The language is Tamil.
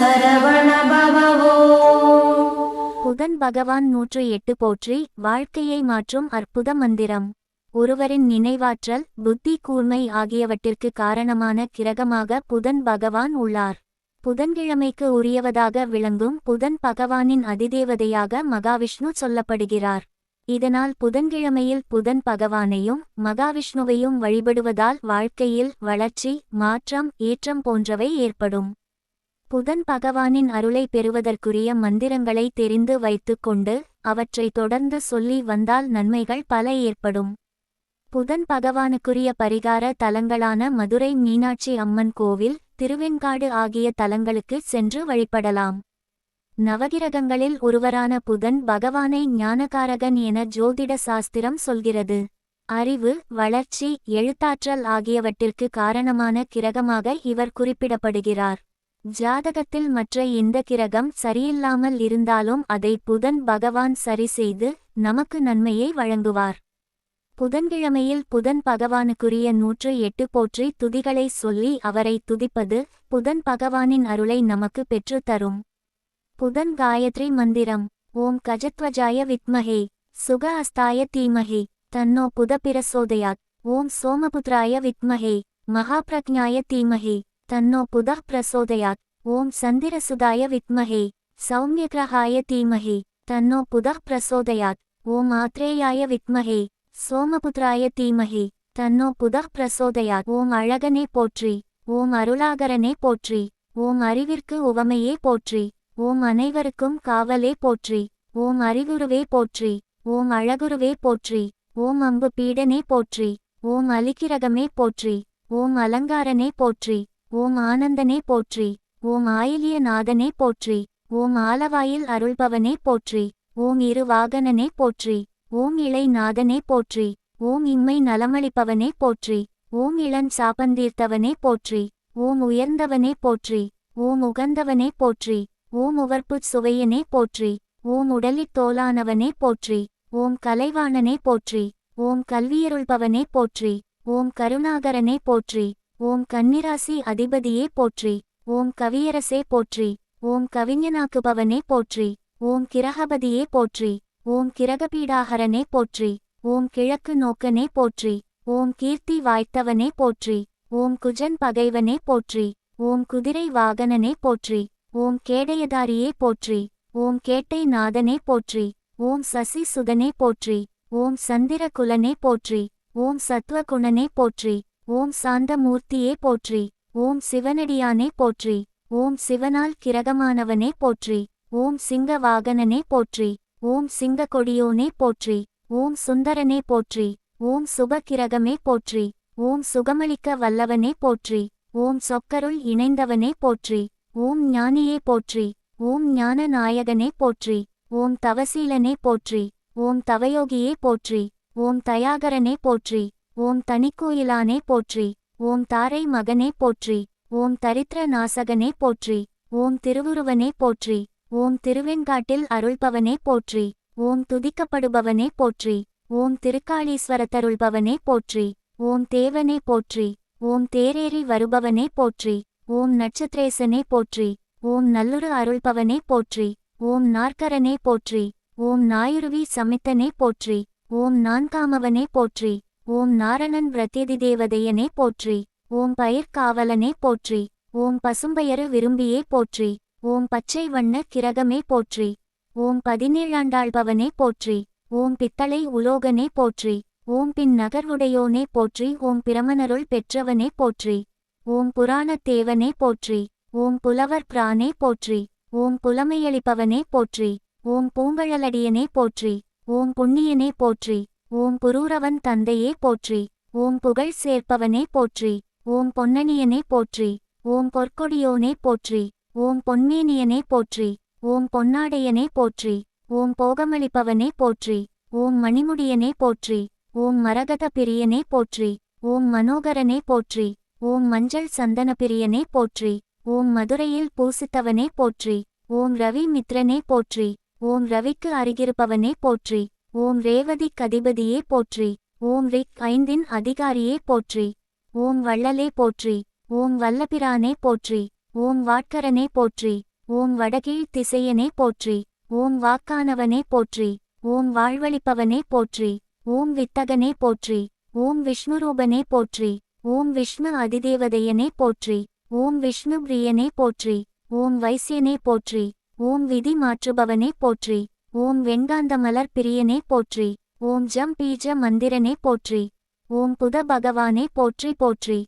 சரவண புதன் பகவான் நூற்று எட்டு போற்றி வாழ்க்கையை மாற்றும் அற்புத மந்திரம். ஒருவரின் நினைவாற்றல் புத்தி கூர்மை ஆகியவற்றிற்கு காரணமான கிரகமாக புதன் பகவான் உள்ளார். புதன்கிழமைக்கு உரியவதாக விளங்கும் புதன் பகவானின் அதிதேவதையாக மகாவிஷ்ணு சொல்லப்படுகிறார். இதனால் புதன்கிழமையில் புதன் பகவானையும் மகாவிஷ்ணுவையும் வழிபடுவதால் வாழ்க்கையில் வளர்ச்சி மாற்றம் ஏற்றம் போன்றவை ஏற்படும். புதன் பகவானின் அருளை பெறுவதற்குரிய மந்திரங்களை தெரிந்து வைத்துக்கொண்டு அவற்றை தொடர்ந்து சொல்லி வந்தால் நன்மைகள் பல ஏற்படும். புதன் பகவானுக்குரிய பரிகார தலங்களான மதுரை மீனாட்சி அம்மன் கோவில் திருவெண்காடு ஆகிய தலங்களுக்கு சென்று வழிபடலாம். நவகிரகங்களில் ஒருவரான புதன் பகவானை ஞானகாரகன் என ஜோதிட சாஸ்திரம் சொல்கிறது. அறிவு வளர்ச்சி எழுத்தாற்றல் ஆகியவற்றிற்கு காரணமான கிரகமாக இவர் குறிப்பிடப்படுகிறார். ஜாதகத்தில் மற்ற எந்த கிரகம் சரியில்லாமல் இருந்தாலும் அதை புதன் பகவான் சரி செய்து நமக்கு நன்மையை வழங்குவார். புதன்கிழமையில் புதன் பகவானுக்குரிய நூற்று எட்டு போற்றி துதிகளை சொல்லி அவரை துதிப்பது புதன் பகவானின் அருளை நமக்கு பெற்றுத் தரும். புதன் காயத்ரி மந்திரம். ஓம் கஜத்வஜாய வித்மஹே சுக அஸ்தாய தீமஹே தன்னோ புத பிரசோதயாத் ஓம் சோமபுத்ராய வித்மஹே மகாபிரக்ஞாய தீமஹே தன்னோ புதः பிரசோதயாத் ஓம் சந்திரசுதாய வித்மஹே சௌமியகிரகாய தீமஹே தன்னோ புதः பிரசோதயாத் ஓம் ஆத்ரேயாய வித்மஹே சோமபுத்ராய தீமஹே தன்னோ புதः பிரசோதயாத் ஓம் அழகனே போற்றி ஓம் அருளாகரனே போற்றி ஓம் அறிவிற்கு உவமையே போற்றி ஓம் அனைவருக்கும் காவலே போற்றி ஓம் அறிகுருவே போற்றி ஓம் அழகுருவே போற்றி ஓம் அம்பு பீடனே போற்றி ஓம் அலிக்கிரகமே போற்றி ஓம் அலங்காரனே போற்றி ஓம் ஆனந்தனே போற்றி ஓம் ஆயிலிய நாதனே போற்றி ஓம் ஆலவாயில் அருள்பவனே போற்றி ஓம் இரு வாகனனே போற்றி ஓம் இளை நாதனே போற்றி ஓம் இம்மை நலமளிப்பவனே போற்றி ஓம் இளன் சாபந்தீர்த்தவனே போற்றி ஓம் உயர்ந்தவனே போற்றி ஓம் உகந்தவனே போற்றி ஓம் உவர்ப்புச் சுவையனே போற்றி ஓம் உடலித் தோலானவனே போற்றி ஓம் கலைவாணனே போற்றி ஓம் கல்வியருள்பவனே போற்றி ஓம் கருணாகரனே போற்றி ஓம் கன்னிராசி அதிபதியே போற்றி ஓம் கவியரசே போற்றி ஓம் கவிஞனாக்குபவனே போற்றி ஓம் கிரகபதியே போற்றி ஓம் கிரகபீடாகரனே போற்றி ஓம் கிழக்கு நோக்கனே போற்றி ஓம் கீர்த்தி வாய்த்தவனே போற்றி ஓம் குஜன் பகைவனே போற்றி ஓம் குதிரை வாகனனே போற்றி ஓம் கேடயதாரியே போற்றி ஓம் கேட்டை நாதனே போற்றி ஓம் சசி சுதனே போற்றி ஓம் சந்திர குலனே போற்றி ஓம் சத்வகுணனே போற்றி ஓம் சாந்தமூர்த்தியே போற்றி ஓம் சிவனடியானே போற்றி ஓம் சிவனால் கிரகமானவனே போற்றி ஓம் சிங்க வாகனனே போற்றி ஓம் சிங்க கொடியோனே போற்றி ஓம் சுந்தரனே போற்றி ஓம் சுபகிரகமே போற்றி ஓம் சுகமளிக்க வல்லவனே போற்றி ஓம் சொக்கருள் இணைந்தவனே போற்றி ஓம் ஞானியே போற்றி ஓம் ஞான நாயகனே போற்றி ஓம் தவசீலனே போற்றி ஓம் தவயோகியே போற்றி ஓம் தயாகரனே போற்றி ஓம் தனிக்கோயிலானே போற்றி ஓம் தாரை மகனே போற்றி ஓம் தரித்திர நாசகனே போற்றி ஓம் திருவுருவனே போற்றி ஓம் திருவெண்காட்டில் அருள்பவனே போற்றி ஓம் துதிக்கப்படுபவனே போற்றி ஓம் திருக்காளீஸ்வரத்தருள்பவனே போற்றி ஓம் தேவனே போற்றி ஓம் தேரேறி வருபவனே போற்றி ஓம் நட்சத்திரேசனே போற்றி ஓம் நல்லுரு அருள்பவனே போற்றி ஓம் நாற்கரனே போற்றி ஓம் நாயுருவி சமித்தனே போற்றி ஓம் நான்காமவனே போற்றி ஓம் நாரணன் பிரத்யதிதேவதையனே போற்றி ஓம் பயிர்காவலனே போற்றி ஓம் பசும்பயறு விரும்பியே போற்றி ஓம் பச்சை வண்ண கிரகமே போற்றி ஓம் பதினேழாண்டாள்பவனே போற்றி ஓம் பித்தளை உலோகனே போற்றி ஓம் பின் நகர்வுடையோனே போற்றி ஓம் பிரமனருள் பெற்றவனே போற்றி ஓம் புராணத் தேவனே போற்றி ஓம் புலவர் பிரானே போற்றி ஓம் புலமையளிப்பவனே போற்றி ஓம் பூங்கழலடியனே போற்றி ஓம் புண்ணியனே போற்றி ஓம் புரூரவன் தந்தையே போற்றி ஓம் புகழ் சேர்ப்பவனே போற்றி ஓம் பொன்னணியனே போற்றி ஓம் பொற்கொடியோனே போற்றி ஓம் பொன்மேனியனே போற்றி ஓம் பொன்னாடையனே போற்றி ஓம் போகமளிப்பவனே போற்றி ஓம் மணிமுடியனே போற்றி ஓம் மரகத பிரியனே போற்றி ஓம் மனோகரனே போற்றி ஓம் மஞ்சள் சந்தன பிரியனே போற்றி ஓம் மதுரையில் பூசித்தவனே போற்றி ஓம் ரவி மித்ரனே போற்றி ஓம் ரவிக்கு அருகிருப்பவனே போற்றி ஓம் ரேவதிக் கதிபதியே போற்றி ஓம் ரிக் ஐந்தின் அதிகாரியே போற்றி ஓம் வள்ளலே போற்றி ஓம் வல்லபிரானே போற்றி ஓம் வாட்கரனே போற்றி ஓம் வடகீழ் திசையனே போற்றி ஓம் வாக்கானவனே போற்றி ஓம் வாழ்வழிப்பவனே போற்றி ஓம் வித்தகனே போற்றி ஓம் விஷ்ணுரூபனே போற்றி ஓம் விஷ்ணு அதிதேவதையனே போற்றி ஓம் விஷ்ணு பிரியனே போற்றி ஓம் வைசியனே போற்றி ஓம் விதி மாற்றுபவனே போற்றி ஓம் வெண்காந்த மலர் பிரியனே போற்றி. ஓம் ஜம் பீஜ மந்திரனே போற்றி. ஓம் புத பகவானே போற்றி போற்றி.